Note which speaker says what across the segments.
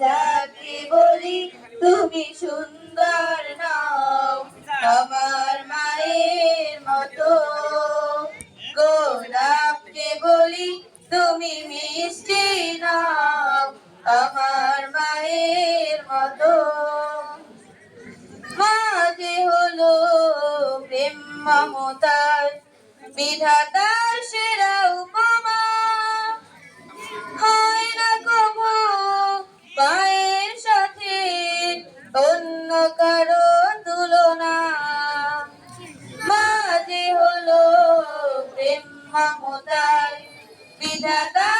Speaker 1: যাকে বলি, তুমি সুন্দর নাও। আমার মায়ের মতো। গোলাপকে বলি, তুমি মিষ্টি নাও। আমার মায়ের মতো। মাঝে হলো প্রেম মমতার বিধাতার সেরা অন্য কারও তুলনা। মাঝে হলো প্রেম মমতার বিধাতার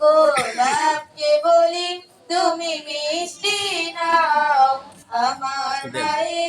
Speaker 1: গোলাপকে বলি তুমি মিষ্টি নাও আমার মায়ের